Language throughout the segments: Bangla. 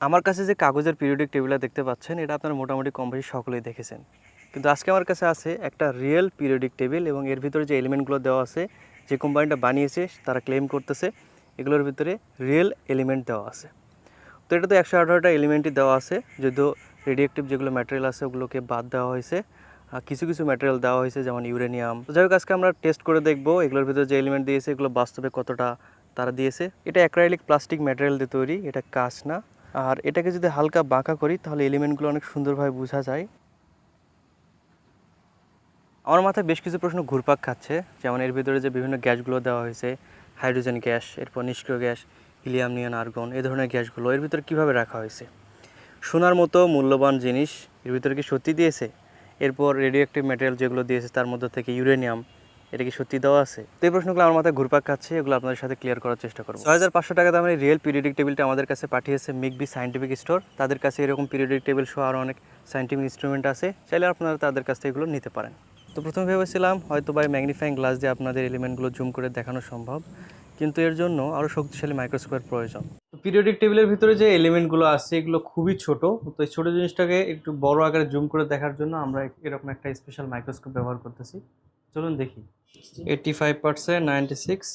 আমার কাছে যে কাগজের পিরিয়ডিক টেবিলটা দেখতে পাচ্ছেন, এটা আপনারা মোটামুটি কম বেশি সকলেই দেখেছেন। কিন্তু আজকে আমার কাছে আছে একটা রিয়েল পিরিয়ডিক টেবিল এবং এর ভিতরে যে এলিমেন্টগুলো দেওয়া আছে, যে কোম্পানিটা বানিয়েছে, তারা ক্লেম করতেছে, এগুলোর ভিতরে রিয়েল এলিমেন্ট দেওয়া আছে। তো এটা তো একশো আঠারোটা এলিমেন্টই দেওয়া আছে, যদিও রেডিয়েক্টিভ যেগুলো ম্যাটেরিয়াল আছে, ওগুলোকে বাদ দেওয়া হয়েছে। কিছু কিছু ম্যাটেরিয়াল দেওয়া হয়েছে, যেমন ইউরেনিয়াম তো যাই হোক, আজকে আমরা টেস্ট করে দেখব এগুলোর ভিতরে যে এলিমেন্ট দিয়েছে, এগুলো বাস্তবে কতটা তারা দিয়েছে। এটা অ্যাক্রাইলিক প্লাস্টিক ম্যাটেরিয়াল দিয়ে তৈরি, এটা কাঁচ না। আর এটাকে যদি হালকা বাঁকা করি, তাহলে এলিমেন্টগুলো অনেক সুন্দরভাবে বোঝা যায়। আমার মাথায় বেশ কিছু প্রশ্ন ঘুরপাক খাচ্ছে। যেমন এর ভিতরে যে বিভিন্ন গ্যাসগুলো দেওয়া হয়েছে, হাইড্রোজেন গ্যাস, এরপর নিষ্ক্রিয় গ্যাস, হিলিয়াম, নিয়ন, আর্গন এই ধরনের গ্যাসগুলো, এর ভিতরে কীভাবে রাখা হয়েছে? সোনার মতো মূল্যবান জিনিস এর ভিতরে কি সত্যি দিয়েছে? এরপর রেডিওঅ্যাক্টিভ ম্যাটেরিয়াল যেগুলো দিয়েছে, তার মধ্যে থেকে ইউরেনিয়াম এটা কি সত্যি দেওয়া আছে? তো এই প্রশ্নগুলো আমার মাথায় ঘুরপাক খাচ্ছে, এগুলো আপনাদের সাথে ক্লিয়ার করার চেষ্টা করব। ছয় হাজার পাঁচশো টাকা দামের রিয়েল পিরিয়ডিক টেবিলটা আমাদের কাছে পাঠিয়েছে মিকবি সাইন্টিফিক স্টোর তাদের কাছে এরকম পিরিয়ডিক টেবিল সহ আরও অনেক সাইন্টিফিক ইনস্ট্রুমেন্ট আছে। চাইলে আপনারা তাদের কাছ থেকে এগুলো নিতে পারেন। তো প্রথমে ভেবেছিলাম হয়তো বা ম্যাগনিফাইং গ্লাস দিয়ে আপনাদের এলিমেন্টগুলো জুম করে দেখানো সম্ভব, কিন্তু এর জন্য আরও শক্তিশালী মাইক্রোস্কোপের প্রয়োজন। তো পিরিয়ডিক টেবিলের ভিতরে যে এলিমেন্টগুলো আছে, এগুলো খুবই ছোট। তো এই ছোটো জিনিসটাকে একটু বড় আকারে জুম করে দেখার জন্য আমরা এরকম একটা স্পেশাল মাইক্রোস্কোপ ব্যবহার করতেছি। চলুন দেখি। Eighty five percent ninety six.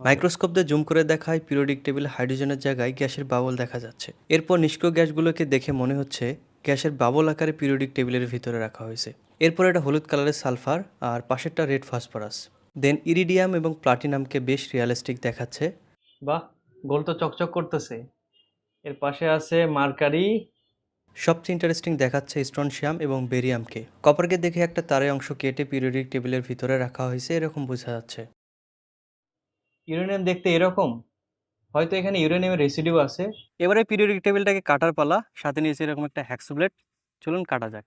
Microscope দিয়ে জুম করে দেখায় পিরিয়ডিক টেবিলে হাইড্রোজেনের জায়গায় গ্যাসের বাবল দেখা যাচ্ছে। এরপর নিষ্ক্রিয় গ্যাসগুলোকে দেখে মনে হচ্ছে গ্যাসের বাবল আকারে পিরিয়ডিক টেবিলের ভিতরে রাখা হয়েছে। এরপর এটা হলুদ কালারের সালফার আর পাশেরটা রেড ফসফরাস। দেন ইরিডিয়াম এবং প্লাটিনামকে বেশ রিয়ালিস্টিক দেখাচ্ছে। বাহ গোল তো চকচক করতেছে। এর পাশে আছে মার্কারি সবচেয়ে ইন্টারেস্টিং দেখাচ্ছে স্ট্রনশিয়াম এবং বেরিয়ামকে কপারকে দেখে একটা তারের অংশ কেটে পিরিয়ডিক টেবিলের ভিতরে রাখা হয়েছে এরকম বোঝা যাচ্ছে। ইউরেনিয়াম দেখতে এরকম? হয়তো এখানে ইউরেনিয়ামের রেসিডিউ আছে। এবারে পিরিয়ডিক টেবিলটাকে কাটার পালা সাথে নিয়েছে এরকম একটা হ্যাক্সোব্লেড চলুন কাটা যাক।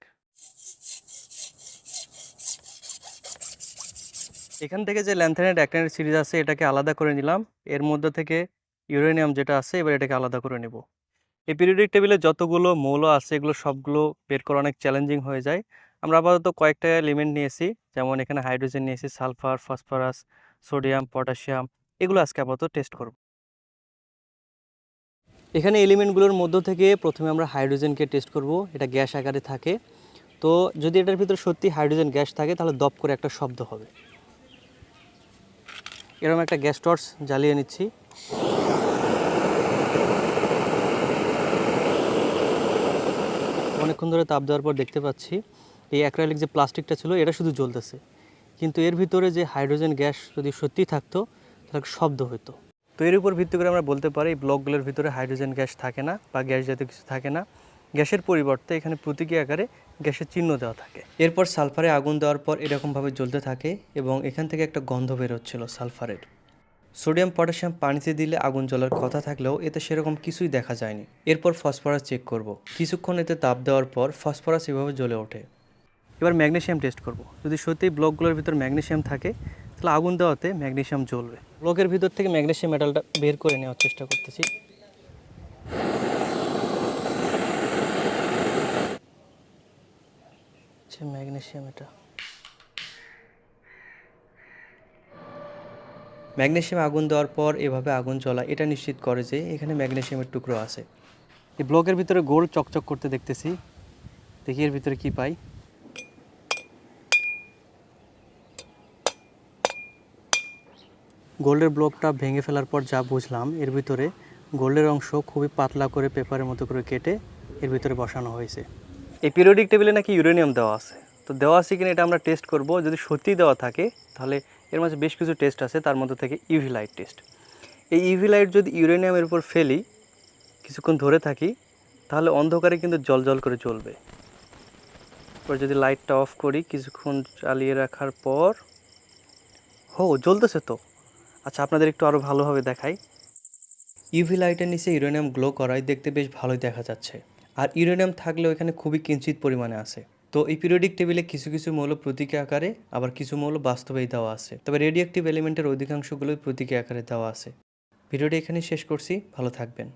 এখান থেকে যে ল্যান্থানের অ্যাক্টানের সিরিজ আছে এটাকে আলাদা করে নিলাম। এর মধ্যে থেকে ইউরেনিয়াম যেটা আছে এবার এটাকে আলাদা করে নেব। এই পিরিয়ডিক টেবিলে যতগুলো মৌল আছে, এগুলো সবগুলো বের করা অনেক চ্যালেঞ্জিং হয়ে যায়। আমরা আপাতত কয়েকটা এলিমেন্ট নিয়েছি, যেমন এখানে হাইড্রোজেন নিয়েছি সালফার ফসফরাস সোডিয়াম পটাশিয়াম এগুলো আজকে আপাতত টেস্ট করব। এখানে এলিমেন্টগুলোর মধ্য থেকে প্রথমে আমরা হাইড্রোজেনকে টেস্ট করব, এটা গ্যাস আকারে থাকে। তো যদি এটার ভিতরে সত্যি হাইড্রোজেন গ্যাস থাকে, তাহলে দপ করে একটা শব্দ হবে। এরকম একটা গ্যাস টর্চ জ্বালিয়ে নিচ্ছি। অনেকক্ষণ ধরে তাপ দেওয়ার পর দেখতে পাচ্ছি, এই অ্যাক্রাইলিক যে প্লাস্টিকটা ছিল, এটা শুধু জ্বলতেছে। কিন্তু এর ভিতরে যে হাইড্রোজেন গ্যাস যদি সত্যি থাকতো, তাহলে শব্দ হতো তো এর উপর ভিত্তি করে আমরা বলতে পারি ব্লকগুলোর ভিতরে হাইড্রোজেন গ্যাস থাকে না বা গ্যাস জাতীয় কিছু থাকে না। গ্যাসের পরিবর্তে এখানে প্রতীকী আকারে গ্যাসের চিহ্ন দেওয়া থাকে। এরপর সালফারে আগুন দেওয়ার পর এরকমভাবে জ্বলতে থাকে এবং এখান থেকে একটা গন্ধ বেরোচ্ছিল সালফারের। সোডিয়াম, পটাশিয়াম পানিতে দিলে আগুন জ্বলার কথা থাকলেও এতে সেরকম কিছুই দেখা যায়নি। এরপর ফসফরাস চেক করব। কিছুক্ষণ এতে তাপ দেওয়ার পর ফসফরাস এভাবে জ্বলে ওঠে। এবার ম্যাগনেশিয়াম টেস্ট করব। যদি সত্যিই ব্লকগুলোর ভিতর ম্যাগনেশিয়াম থাকে, তাহলে আগুন দেওয়াতে ম্যাগনেশিয়াম জ্বলবে। ব্লকের ভিতর থেকে ম্যাগনেশিয়াম মেটালটা বের করে নেওয়ার চেষ্টা করতেছি। আচ্ছা ম্যাগনেশিয়াম এটা। ম্যাগনেশিয়াম আগুন দেওয়ার পর এভাবে আগুন চলা এটা নিশ্চিত করে যে এখানে ম্যাগনেশিয়ামের টুকরো আছে। এই ব্লকের ভিতরে গোল চকচক করতে দেখতেছি। দেখি এর ভিতরে কি পাই। গোল্ডের ব্লকটা ভেঙে ফেলার পর যা বুঝলাম, এর ভিতরে গোল্ডের অংশ খুবই পাতলা করে পেপারের মতো করে কেটে এর ভিতরে বসানো হয়েছে। এই পিরিয়ডিক টেবিলে নাকি ইউরেনিয়াম দেওয়া আছে। তো দেওয়া আছে কিনা এটা আমরা টেস্ট করব। যদি সত্যি দেওয়া থাকে, তাহলে এর মাঝে বেশ কিছু টেস্ট আছে, তার মধ্যে থেকে ইভি লাইট টেস্ট এই ইভি লাইট যদি ইউরেনিয়ামের উপর ফেলি, কিছুক্ষণ ধরে থাকি, তাহলে অন্ধকারে কিন্তু জল জল করে জ্বলবে। এবার যদি লাইটটা অফ করি, কিছুক্ষণ চালিয়ে রাখার পর, হো, জ্বলতেছে তো। আচ্ছা আপনাদের একটু আরও ভালোভাবে দেখাই। ইউভি লাইটের নিচে ইউরেনিয়াম গ্লো করায়, দেখতে বেশ ভালোই দেখা যাচ্ছে। আর ইউরেনিয়াম থাকলেও এখানে খুবই কিঞ্চিত পরিমাণে আছে। তো এই পিরিয়ডিক টেবিলে কিছু কিছু মৌল প্রতীকী আকারে, আবার কিছু মৌল বাস্তবেই দেওয়া আছে। তবে রেডিওঅ্যাক্টিভ এলিমেন্টের অধিকাংশগুলোই প্রতীকী আকারে দেওয়া আছে। ভিডিওটি এখানে শেষ করছি। ভালো থাকবেন।